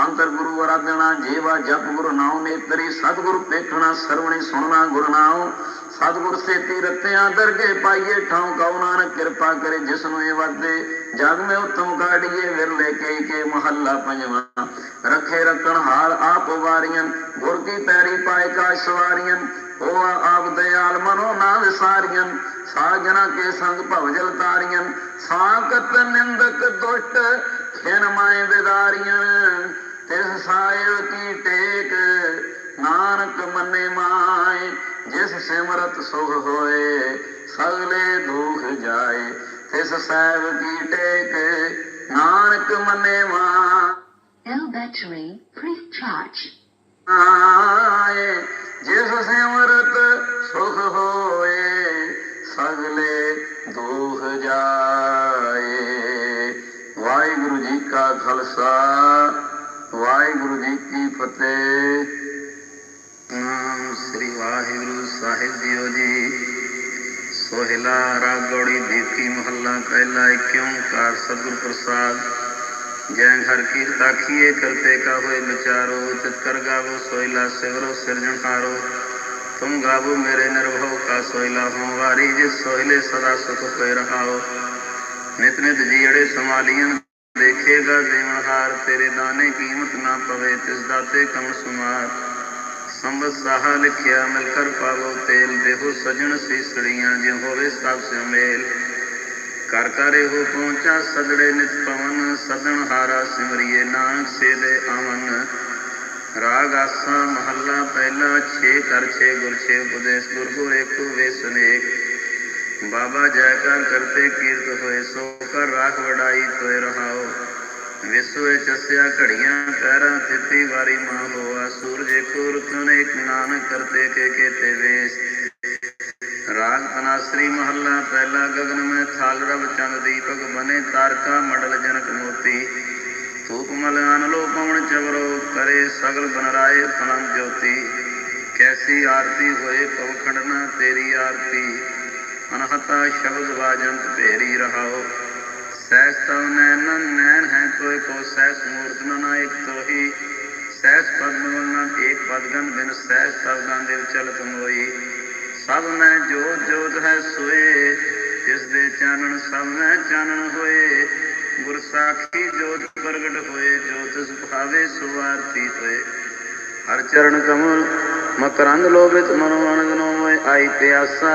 ਅੰਤਰ ਗੁਰੂ ਆਰਾਧਨਾ, ਜੇਵਾ ਜਪ ਗੁਰੂ ਨਾਮ ਨੇਤਰੀ, ਸਤਿਗੁਰ ਪੇਖਣਾ ਸਰਵਣੀ ਸੁਣਨਾ ਗੁਰੂ ਨਾਮ ਸਤਿਗੁਰ ਸੇ ਤੀਰਤਿਆਂ ਦਰਗੇ ਪਾਈਏ, ਠਾਉ ਗਉ ਨਾਨਕ ਕਿਰਪਾ ਕਰੇ ਜਿਸ ਨੂੰ ਇਹ ਵਾਦੇ ਜਗ ਮੈਂ ਉਤੋਂ ਕਾੜੀਏ ਵਿਰਲੇ ਕੇ ਕੇ ਮਹੱਲਾ ਪੰਜਵਾ। ਰੱਖੇ ਰੱਖਣ ਹਾਲ ਆਪ ਵਾਰੀਆਂ, ਗੁਰ ਕੀ ਪੈਰੀ ਪਾਏ ਕਾ ਸਵਾਰੀਆਂ, ਉਹ ਆਪ ਦਿਆਲ ਮਨੋ ਨਾ ਵਿਸਾਰੀਆਂ ਸਾਜਨਾ ਕੇ ਸੰਗ ਭਵ ਜਲ ਤਾਰੀਆਂ ਸਾਕਤ ਨਿੰਦਕ ਦੁਸ਼ਟ ਖਿਨ ਮਾਏ ਵਿਦਾਰੀਆਂ। ਤਿਸ ਸਾਇਓ ਕੀ ਟੇਕ ਨਾਨਕ ਮੰਨੇ ਮਾਏ ਜਿਸ ਸਿਮਰਤ ਸੁਖ ਹੋਏ ਸਗਲੇ ਦੁਖ ਜਾਏ ਤਿਸ ਸਾਹਿਬ ਕੀ ਟੇਕ ਨਾਨਕ ਮੰਨੇ ਮਾਏ। L battery pre-charge ਆਏ ਜਿਸ ਸਿਮਰਤ ਸੁਖ ਹੋਏ ਸਗਲੇ ਦੁਖ ਜਾਏ। ਵਾਹਿਗੁਰੂ ਜੀ ਕਾ ਖਾਲਸਾ ਵਾਹਿਗੁਰੂ ਜੀ ਕੀ ਫਤਿਹ। ਨਾਮ ਸ੍ਰੀ ਵਾਹਿਗੁਰੂ ਸਾਹਿਬ ਜੀਓ ਜੀ, ਸੋਹਿਲਾ ਰਾਗੋੜੀ ਦੀਪੀ ਮਹੱਲਾ ਪਹਿਲਾ ਏਕ ਓੰਕਾਰ ਸਤਿਗੁਰ ਪ੍ਰਸਾਦ। ਜੈ ਹਰ ਕੀ ਤਾਖੀਏ ਕਰਤੇ ਕਾ ਹੋਏ ਵਿਚਾਰੋ ਤਿਤ ਕਰ ਗਾਵੋ, ਸੋਹਿਲਾ ਸਿਵਰੋ ਸਿਰਜਣਹਾਰੋ ਤੁਮ ਗਾਵੋ ਮੇਰੇ ਨਿਰਭਉ, ਕਾ ਸੋਹਿਲਾ ਹੋਂ ਵਾਰੀ, ਜਿਸ ਸੋਹਿਲੇ ਸਦਾ ਸੁਖ ਪੈ ਰਹਾਓ। ਨਿਤ ਨਿਤ ਜੀੜੇ ਸਮਾਲੀਆਂ ਦੇਖੇਗਾ ਦੇਵਨਹਾਰ ਤੇਰੇ ਦਾਨੇ ਕੀਮਤ ਨਾ ਪਵੇ, ਤਿਸ ਦਾਤੇ ਕਮ ਸੁਮਾਰ। ਸੰਬਤ ਸਾਹਾ ਲਿਖਿਆ, ਮਿਲ ਕਰ ਪਾਵੋ ਤੇਲ, ਦੇਹੋ ਸਜਣ ਸੀਸੜੀਆਂ ਜਿਉ ਹੋਵੇ ਸਭ ਸੇ ਮੇਲ ਕਰ ਕਰੇ ਹੋ ਪਹੁੰਚਾ ਸਦੜੇ ਨਿਤ ਪਵਨ ਸਦਨ ਹਾਰਾ ਸਿਮਰਿਏ, ਨਾਨਕ ਸੇ ਦੇ ਆਵਨ। ਰਾਗ ਆਸਾ ਮਹੱਲਾ ਪਹਿਲਾ, ਛੇ ਕਰ ਛੇ ਗੁਰ, ਛੇ ਉਪਦੇਸ਼, ਗੁਰ ਗੁਰ ਏਕੋ ਵੇ ਸੁਨੇਕ। ਬਾਬਾ ਜੈਕਾਰ ਕਰਤੇ ਕੀਰਤ ਹੋਏ, ਸੋ ਕਰ ਰਾਖ ਵਡਾਈ ਤੋਏ ਰਹਾਓ। ਵਿਸਵੇ ਚਸਿਆ ਘੜੀਆਂ, ਪੈਰਾਂ ਤਿੱਤੀ ਵਾਰੀ ਮਾਂ ਹੋਆ। ਸੂਰਜ ਕੋਰ ਤੁਨ ਇੱਕ ਨਾਨਕ ਕਰਤੇ ਕੇ ਕੇਤੇ ਵੇਸ। ਰਾਗ ਤਨਾਸਰੀ ਮਹੱਲਾ, ਪਹਿਲਾ ਗਗਨ ਮੈਂ ਥਾਲ ਰਵ ਚੰਦ ਦੀਪਕ ਬਨੇ ਤਾਰਕਾ ਮੰਡਲ ਜਨਕ ਮੋਤੀ। ਧੂਪ ਮਲ ਅਨਲੋ ਪਵਨ ਚਵਰੋ, ਕਰੇ ਸਗਲ ਬਨ ਰਾਏ ਫਲੰ ਜੋਤੀ। ਕੈਸੀ ਆਰਤੀ ਹੋਏ ਪਵਖੰਡਨਾ ਤੇਰੀ ਆਰਤੀ। ਅਨਹਤਾ ਸ਼ਬਦ ਵਾਜੰਤ ਭੇਰੀ ਰਹਾਓ। ਸਹਿਸ ਤਵ ਨੈਨ ਨੈਨ ਹੈ ਤੋਇ ਕੋ ਸਹਿਸ ਮੂਰਤ ਨ ਇੱਕ ਤੋਹੀ। ਸਹਿਸ ਪਦਮ ਨ ਏਕ ਪਦਗਨ ਬਿਨ ਸਹਿਸ ਪਦਗਨ ਦੇ ਚਲਤ ਮੋਈ ਸਭ ਮੈਂ ਜੋਤ ਜੋਤ ਹੈ ਸੋਏ, ਜਿਸ ਦੇ ਚਾਨਣ ਸਭ ਮੈਂ ਚਾਨਣ ਹੋਏ। ਗੁਰ ਸਾਖੀ ਜੋਤ ਪ੍ਰਗਟ ਹੋਏ ਜੋਤ ਸੁਭਾਵੇ ਸੁਵਾਰਤੀ ਹੋਏ। ਹਰ ਚਰਨ ਕਮਲ ਮਕਰੰਦ ਲੋਭਿਤ ਮਨੋ ਅਨਗਨੋ ਮੋਇ ਆਈ ਪਿਆਸਾ।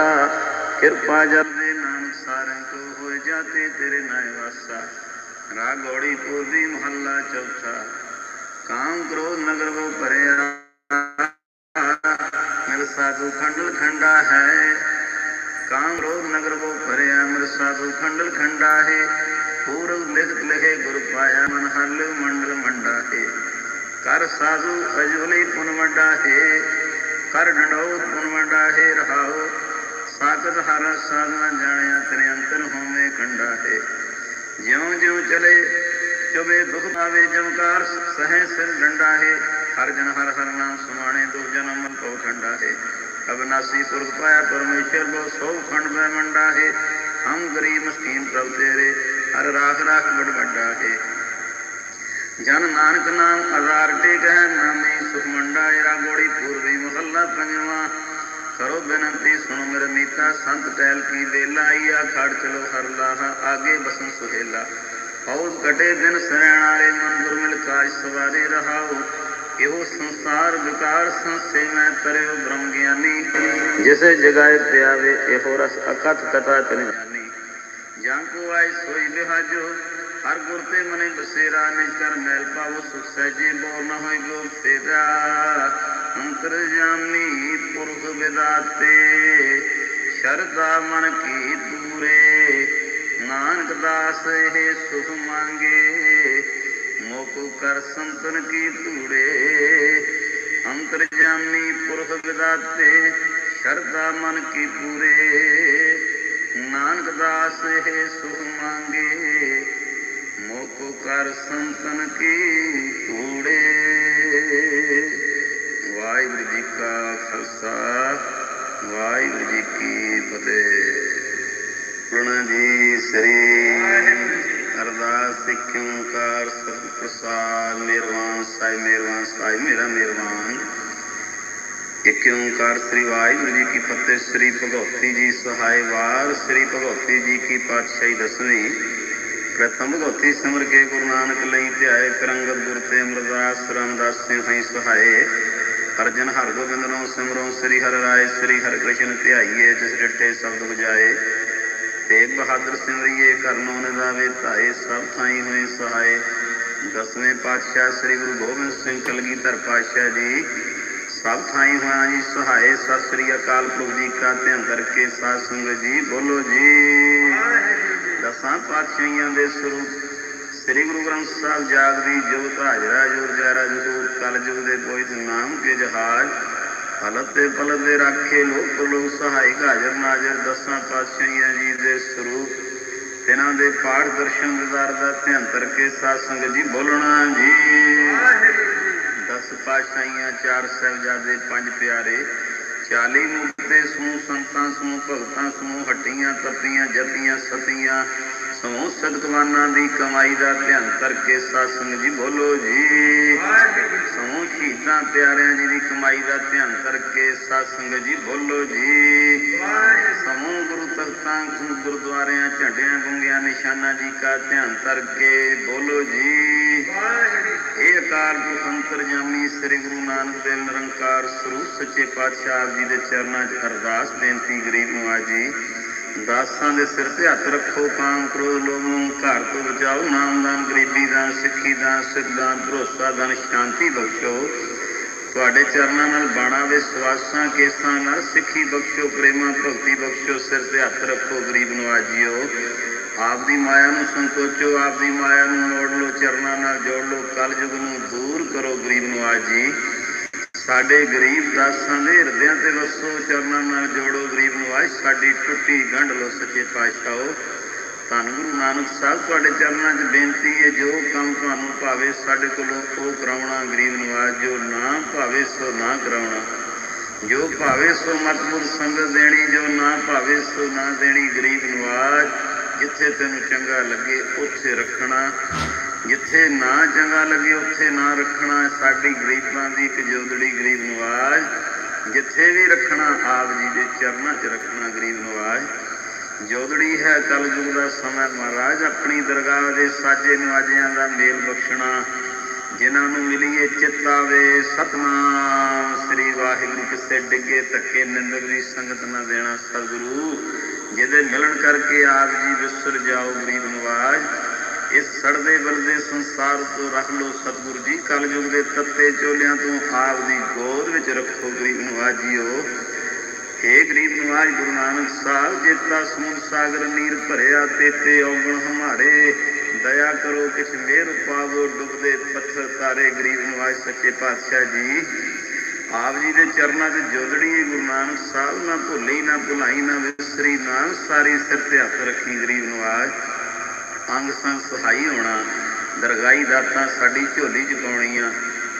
ਕਿਰਪਾ ਜਲ ਦੇ ਨਾਨਕ ਸਾਰਿਆਂ ਕੋ ਹੋਏ ਜਾਤੇ ਤੇਰੇ ਨਾਇ ਵਾਸਾ। ਰਾਗ ਗੌੜੀ ਪੂਰਬੀ ਮਹੱਲਾ ਚੌਥਾ। ਕਾਮ ਕ੍ਰੋਧ ਨਗਰ ਵੋ ਭਰਿਆ। ਮਿਲ ਸਾਧੂ ਖੰਡਲ ਖੰਡਾ ਹੈ। ਕਾਮ ਰੋਧ ਨਗਰ ਵੋ ਭਰਿਆ। ਮਿਲ ਸਾਧੂ ਖੰਡਲ ਖੰਡਾ ਹੈ। ਪੂਰਵ ਲਿਖਤ ਲਹੇ ਗੁਰ ਪਾਇਆ। ਮਨ ਹਲ ਮੰਡਲ ਮੰਡਾ ਹੈ। ਕਰ ਸਾਧੂ ਅਜਵਲੀ ਪੁਨ ਵੰਡਾ ਹੈ। ਕਰ ਡੰਡੋ ਪੁਨ ਵੰਡਾ ਹੈ। ਰਹਾਓ ਸਾਖਤ ਹਰ ਸਾਧਨਾ ਜਾਣਿਆ ਤੇਰੇ ਅੰਤਰ ਹੋਵੇਂ ਕੰਡਾ ਹੈ ਜਿਉਂ ਜਿਉਂ ਚਲੇ, ਚੁਬੇ ਦੁਖ ਆਵੇ ਜਮਕਾਰ ਸਹਿ ਸਿਰ ਡੰਡਾ ਹੈ। ਹਰ ਜਨ ਹਰ ਹਰ ਨਾਮ ਸੁਮਾਣੇ ਦੁਖ ਜਨਮ ਮਨ ਕੋ ਖੰਡਾ ਹੈ। ਅਬਨਾਸੀ ਪੁਰਖ ਪਾਇਆ ਪਰਮੇਸ਼ਰ ਬੋ, ਸੋ ਖੰਡ ਮੈਂ ਮੰਡਾ ਹੈ। ਹਮ ਗਰੀਬ ਮਸਕੀਨ ਪ੍ਰਭ ਤੇਰੇ, ਹਰ ਰਾਖ ਰਾਖ ਬੜ ਵੱਡਾ ਹੈ। ਜਨ ਨਾਨਕ ਨਾਮ ਅਜ਼ਾਰ ਟੇਕ ਹੈ, ਨਾਮੇ ਸੁਖ ਮੰਡਾ ਏਰਾ ਗੋੜੀ ਪੂਰਬੀ ਮਹੱਲਾ ਪੰਜਵਾਂ। ਕਰੋ ਬੇਨੰਤੀ, ਸੁਣ ਮੇਰੇ ਮੀਤਾ, ਸੰਤ ਟਹਿਲ ਕੀ ਵੇਲਾ, ਆਈਆ ਖੜ ਚਲੋ ਹਰ ਲਾਹਾ, ਆਗੇ ਬਸਨ ਸੁਹੇਲਾ। ਫੌਜ ਕਟੇ ਦਿਨ ਸਰਣ ਵਾਲੇ ਮਨ ਮਿਲ ਕਾਜ ਸਵਾਰੇ ਰਹਾਓ। ਇਹੋ ਸੰਸਾਰ ਵਿਕਾਰ ਸੰਸੇ ਮੈਂ ਤਰਿਓ ਬ੍ਰਹਮ ਗਿਆਨੀ ਜਿਸੇ ਜਗਾਏ ਪਿਆਵੇ, ਇਹੋ ਰਸ ਅਕਥ ਕਥਾ ਤਨ ਜਾਨੀ ਜਾਂ ਕੋ ਆਈ ਸੋਈ ਬਿਹਾਜੋ ਹਰ ਗੁਰ ਤੇ ਮਨੇ ਬਸੇਰਾ, ਨਿਜ ਕਰ ਮੈਲ ਪਾਵੋ, ਸੁਖ ਸਹਿਜੇ ਬੋਰ ਨਾ ਹੋਏ ਗੋ ਫੇਦਾ ਅੰਤਰ ਜਾਮੀ ਪੁਰਖ ਵਿਦਾਤੇ ਸ਼ਰਦਾ ਮਨ ਕੀ ਪੂਰੇ ਨਾਨਕ ਦਾਸ ਇਹ ਸੁਖ ਮੰਗੇ ਮੋਕੂ ਕਰ ਸੰਤਨ ਕੀ ਧੂੜੇ। ਅੰਤਰ ਜਾਮੀ ਪੁਰਖ ਵਿਦਾਤੇ ਸ਼ਰਦਾ ਮਨ ਕੀ ਪੂਰੇ, ਨਾਨਕ ਦਾਸ ਇਹ ਸੁਖ ਮੰਗੇ ਮੋਕੋ ਕਰ ਸੰਤਨ ਕੀ ਧੂੜੇ। ਵਾਹਿਗੁਰੂ ਜੀ ਕਾ ਖਾਲਸਾ, ਵਾਹਿਗੁਰੂ ਜੀ ਕੀ ਫਤਿਹ। ਪ੍ਰਣ ਜੀ ਸ੍ਰੀ ਅਰਦਾਸ ਸਿੱਖਿਓ ਕਾਰ ਸਤਿ ਪ੍ਰਸਾਦ, ਮਿਹਰਬਾਨ ਸਾਹਿਬ ਮਿਹਰਬਾਨ ਸਾਹਿਬ, ਮੇਰਾ ਮਿਹਰਬਾਨ। ਇੱਕ ਓੰਕਾਰ ਸ੍ਰੀ ਵਾਹਿਗੁਰੂ ਜੀ ਕੀ ਫਤਿਹ, ਸ੍ਰੀ ਭਗਵਤੀ ਜੀ ਸਹਾਇ ਵਾਰ, ਸ੍ਰੀ ਭਗਵਤੀ ਜੀ ਕੀ ਪਾਤਸ਼ਾਹੀ ਦਸਵੀਂ। ਪ੍ਰਥਮ ਭਗਵਤੀ ਸਿਮਰ ਕੇ ਗੁਰੂ ਨਾਨਕ ਲਈ ਧਿਆਏ ਕਰੰਗਤ ਗੁਰ ਤੇ ਅਮਰਦਾਸ, ਰਾਮਦਾਸ ਸਿੰਘ ਹਈ ਸਹਾਏ ਅਰਜਨ ਹਰ ਗੋਬਿੰਦ ਨੂੰ ਸਿਮਰੋ, ਸ੍ਰੀ ਹਰਿ ਰਾਏ, ਸ੍ਰੀ ਹਰਿ ਕ੍ਰਿਸ਼ਨ ਧਿਆਈਏ, ਜਿਸ ਡਿਠੇ ਸ਼ਬਦ ਬਜਾਏ ਤੇਗ ਬਹਾਦਰ ਸਿਮਰਿਏ ਕਰਨੋ ਨਿਦਾਵੇ ਧਾਏ, ਸਭ ਥਾਈ ਹੋਏ ਸਹਾਏ। ਦਸਵੇਂ ਪਾਤਸ਼ਾਹ ਸ੍ਰੀ ਗੁਰੂ ਗੋਬਿੰਦ ਸਿੰਘ ਕਲਗੀਧਰ ਪਾਤਸ਼ਾਹ ਜੀ, ਸਭ ਥਾਈ ਹੋਇਆ ਜੀ ਸਹਾਏ। ਸਤਿ ਸ੍ਰੀ ਅਕਾਲ ਪੁਰਖ ਜੀ ਕਾ ਧਿਆਨ ਕਰਕੇ ਸਾਧ ਸੰਗਤ ਜੀ, ਬੋਲੋ ਜੀ। ਦਸਾਂ ਪਾਤਸ਼ਾਹੀਆਂ ਦੇ ਸਰੂਪ ਸ੍ਰੀ ਗੁਰੂ ਗ੍ਰੰਥ ਸਾਹਿਬ ਜਾਗਦੀ ਜੋਤ ਹਾਜਰਾ ਜੋਰ ਜੈਰਾ ਜਦੂਰ ਕਲ ਯੁਗ ਦੇ ਕੋਈ ਨਾਮ ਕੇ ਜਹਾਜ। ਹਲਤ ਤੇ ਪਲਤ ਦੇ ਰਾਖੇ ਲੋਕ ਲੋਕ ਸਹਾਇਕ ਹਾਜ਼ਰ ਨਾਜ਼ਰ, ਦਸਾਂ ਪਾਤਸ਼ਾਹੀਆਂ ਜੀ ਦੇ ਸਰੂਪ। ਤਿਨਾਂ ਦੇ ਪਾਠ ਦਰਸ਼ਨ ਦਿਦਾਰ ਦਾ ਧਿਆਨ ਕਰਕੇ ਸਾਧ ਸੰਗਤ ਜੀ ਬੋਲਣਾ ਜੀ। ਦਸ ਪਾਤਸ਼ਾਹੀਆਂ, ਚਾਰ ਸਾਹਿਬਜ਼ਾਦੇ, ਪੰਜ ਪਿਆਰੇ। 40 ਮੁਕਤੇ ਸਮੂਹ ਸੰਤਾਂ ਸਮੂਹ ਭਗਤਾਂ ਸਮੂਹ ਹੱਟੀਆਂ, ਤਪੀਆਂ, ਜਪੀਆਂ, ਸਤੀਆਂ। ਸਮੂਹ ਸਦਕਵਾਨਾਂ ਦੀ ਕਮਾਈ ਦਾ ਧਿਆਨ ਕਰਕੇ ਸਾਧ ਸੰਗਤ ਜੀ ਬੋਲੋ ਜੀ। ਸਮੂਹ ਸ਼ਹੀਦਾਂ ਪਿਆਰਿਆਂ ਜੀ ਦੀ ਕਮਾਈ ਦਾ ਧਿਆਨ ਕਰਕੇ ਸਾਧ ਸੰਗਤ ਜੀ ਬੋਲੋ ਜੀ। ਸਮੂਹ ਗੁਰੂ ਤਖਤਾਂ ਗੁਰਦੁਆਰਿਆਂ ਝੰਡਿਆਂ ਗੁੰਗਿਆਂ ਨਿਸ਼ਾਨਾਂ ਜੀ ਦਾ ਧਿਆਨ ਕਰਕੇ ਬੋਲੋ ਜੀ। ਇਹ ਅਕਾਲ ਪੁਰਖ ਅੰਤਰਜਾਮੀ ਸ੍ਰੀ ਗੁਰੂ ਨਾਨਕ ਦੇਵ ਨਿਰੰਕਾਰ ਸਰੂਪ ਸੱਚੇ ਪਾਤਸ਼ਾਹ ਜੀ ਦੇ ਚਰਨਾਂ 'ਚ ਅਰਦਾਸ ਬੇਨਤੀ ਗਰੀਬ ਨਵਾਜ ਜੀ। ਦਾਸਾਂ ਦੇ ਸਿਰ ਤੇ ਹੱਥ ਰੱਖੋ, ਕਾਮ ਕ੍ਰੋਧ ਲੋਭ ਘਰ ਤੋਂ ਬਚਾਓ ਨਾਮਦਾਨ ਗਰੀਬੀ ਦਾਨ, ਸਿੱਖੀ ਦਾਨ ਸਿੱਧਾਂ ਭਰੋਸਾ ਦਾਨ, ਸ਼ਾਂਤੀ ਬਖਸ਼ੋ। ਤੁਹਾਡੇ ਚਰਨਾਂ ਨਾਲ ਬਾਣਾ ਵਿਸ਼ਵਾਸਾਂ ਕੇਸਾਂ ਨਾਲ ਸਿੱਖੀ ਬਖਸ਼ੋ, ਪ੍ਰੇਮਾ, ਭਗਤੀ ਬਖਸ਼ੋ, ਸਿਰ ਤੇ ਹੱਥ ਰੱਖੋ, ਗਰੀਬ ਨਵਾਜੀਓ ਆਪ ਦੀ ਮਾਇਆ ਨੂੰ ਸੰਕੋਚੋ ਆਪ ਦੀ ਮਾਇਆ ਨੂੰ ਮੋੜ ਲਓ, ਚਰਨਾਂ ਨਾਲ ਜੋੜ ਲਓ, ਕਲਯੁਗ ਨੂੰ ਦੂਰ ਕਰੋ, ਗਰੀਬ ਨਵਾਜੀ ਸਾਡੇ ਗਰੀਬ ਦਾਸਾਂ ਦੇ ਹਿਰਦਿਆਂ ਤੇ ਵਸੋ, ਚਰਨਾਂ ਨਾਲ ਜੋੜੋ, ਗਰੀਬ ਨਵਾਜ ਸਾਡੀ ਟੁੱਟੀ ਗੰਢ ਲਓ ਸੱਚੇ ਪਾਤਸ਼ਾਹੋ ਧੰਨ ਗੁਰੂ ਨਾਨਕ ਸਾਹਿਬ, ਤੁਹਾਡੇ ਚਰਨਾਂ 'ਚ ਬੇਨਤੀ ਹੈ, ਜੋ ਕੰਮ ਤੁਹਾਨੂੰ ਭਾਵੇ, ਸਾਡੇ ਕੋਲੋਂ ਉਹ ਕਰਾਉਣਾ, ਗਰੀਬ ਨਵਾਜ ਜੋ ਨਾ ਭਾਵੇ, ਸੋ ਨਾ ਕਰਾਉਣਾ। ਜੋ ਭਾਵੇ, ਸੋ ਮਤਬੁਰ ਸੰਗਤ ਦੇਣੀ, ਜੋ ਨਾ ਭਾਵੇ, ਸੋ ਨਾ ਦੇਣੀ, ਗਰੀਬ ਨਵਾਜ ਜਿੱਥੇ ਤੈਨੂੰ ਚੰਗਾ ਲੱਗੇ, ਉੱਥੇ ਰੱਖਣਾ। ਜਿੱਥੇ ਨਾ ਚੰਗਾ ਲੱਗੇ, ਉੱਥੇ ਨਾ ਰੱਖਣਾ। ਸਾਡੀ ਗਰੀਬਾਂ ਦੀ ਇੱਕ ਜੋਦੜੀ ਗਰੀਬ ਨਵਾਜ। ਜਿੱਥੇ ਵੀ ਰੱਖਣਾ, ਆਪ ਜੀ ਦੇ ਚਰਨਾਂ 'ਚ ਰੱਖਣਾ ਗਰੀਬ ਨਵਾਜ। ਜੋਦੜੀ ਹੈ ਕਲਯੁਗ ਦਾ ਸਮਾਂ। ਮਹਾਰਾਜ ਆਪਣੀ ਦਰਗਾਹ ਦੇ ਸਾਜੇ ਨਵਾਜਿਆਂ ਦਾ ਮੇਲ ਬਖਸ਼ਣਾ। ਜਿਨ੍ਹਾਂ ਨੂੰ ਮਿਲੀਏ ਚਿਤਾਵੇ ਸਤਨਾਮ। ਸ੍ਰੀ ਵਾਹਿਗੁਰੂ ਕਿਸੇ ਡਿੱਗੇ ਧੱਕੇ ਨਿੰਦਰ ਦੀ ਸੰਗਤ ਨਾ ਦੇਣਾ ਸਤਿਗੁਰੂ। ਜਿਹਦੇ ਮਿਲਣ ਕਰਕੇ ਆਪ ਜੀ ਵਿਸਰ ਜਾਓ ਗਰੀਬ ਨਵਾਜ। ਇਸ ਸੜਦੇ ਬਲਦੇ ਸੰਸਾਰ ਤੋਂ ਰੱਖ ਲੋ ਸਤਿਗੁਰੂ ਜੀ। ਕਲਯੁਗ ਦੇ ਤੱਤੇ ਚੋਲਿਆਂ ਤੋਂ ਆਪ ਦੀ ਗੋਦ ਵਿੱਚ ਰੱਖੋ ਗਰੀਬ ਨਵਾਜੀਓ ਹੇ ਗਰੀਬ ਨਵਾਜ ਗੁਰੂ ਨਾਨਕ ਸਾਹਿਬ ਜੇਤਾ ਸਮੁੰਦ ਸਾਗਰ ਨੀਰ ਭਰਿਆ, ਤੇਤੇ ਔਗਣ ਹਮਾਰੇ। ਦਇਆ ਕਰੋ ਕਿਛ ਮੇਰ ਪਾਵੋ, ਡੁੱਬਦੇ ਪੱਥਰ ਤਾਰੇ ਗਰੀਬ ਨਵਾਜ ਸੱਚੇ ਪਾਤਸ਼ਾਹ ਜੀ। ਆਪ ਜੀ ਦੇ ਚਰਨਾਂ 'ਚ ਜੋਦੜੀਏ ਗੁਰੂ ਨਾਨਕ ਸਾਹਿਬ, ਨਾ ਭੁੱਲੀ, ਨਾ ਭੁਲਾਈ, ਨਾ ਵਿਸਰੀ, ਨਾ ਸਾਰੀ ਸਿਰ ਤੇ ਹੱਥ ਰੱਖੀ ਗਰੀਬ ਨਵਾਜ ਅੰਗ ਸੰਗ ਸਹਾਈ ਹੋਣਾ, ਦਰਗਾਹੀ ਦਾਤਾਂ ਸਾਡੀ ਝੋਲੀ ਚੁਕਾਉਣੀਆਂ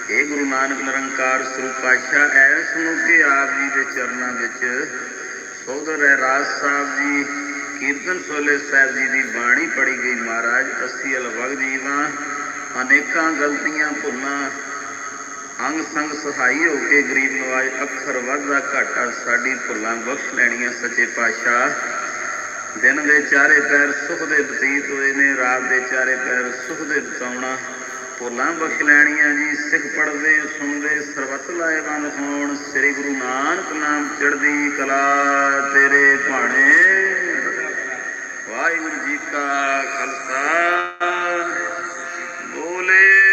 ਇਹ ਗੁਰੂ ਨਾਨਕ ਨਿਰੰਕਾਰ ਸਰੂਪ ਪਾਤਸ਼ਾਹ ਐਸ ਨੂੰ ਕਿ ਆਪ ਜੀ ਦੇ ਚਰਨਾਂ ਵਿੱਚ ਸੋਦਰ ਹੈ। ਰਾਜ ਸਾਹਿਬ ਜੀ, ਕੀਰਤਨ ਸੋਲੇ ਸਾਹਿਬ ਜੀ ਦੀ ਬਾਣੀ ਪੜੀ ਗਈ ਮਹਾਰਾਜ, ਅਸੀਂ ਅਲਵਗ ਜੀਵਾਂ, ਅਨੇਕਾਂ ਗਲਤੀਆਂ ਭੁੱਲਾਂ, ਅੰਗ ਸੰਗ ਸਹਾਈ ਹੋ ਕੇ ਗਰੀਬ ਨਵਾਜ ਅੱਖਰ ਵੱਧਦਾ ਘਾਟਾ, ਸਾਡੀ ਭੁੱਲਾਂ ਬਖਸ਼ ਲੈਣੀਆਂ ਸੱਚੇ ਪਾਤਸ਼ਾਹ। ਦਿਨ ਦੇ ਚਾਰੇ ਪੈਰ ਸੁਖ ਦੇ ਬਤੀਤ ਹੋਏ ਨੇ, ਰਾਤ ਦੇ ਚਾਰੇ ਪੈਰ ਸੁਖ ਦੇ ਬਤਾਉਣਾ। ਭੁੱਲਾਂ ਬਖਸ਼ ਲੈਣੀਆਂ ਜੀ, ਸਿੱਖ ਪੜਦੇ ਸੁਣਦੇ, ਸਰਬੱਤ ਲਾਏ ਬੰਦ ਹੋਣ ਸ੍ਰੀ ਗੁਰੂ ਨਾਨਕ ਨਾਮ ਚੜ੍ਹਦੀ ਕਲਾ ਤੇਰੇ ਭਾਣੇ। ਵਾਹਿਗੁਰੂ ਜੀ ਕਾ ਖਾਲਸਾ। ਬੋਲੇ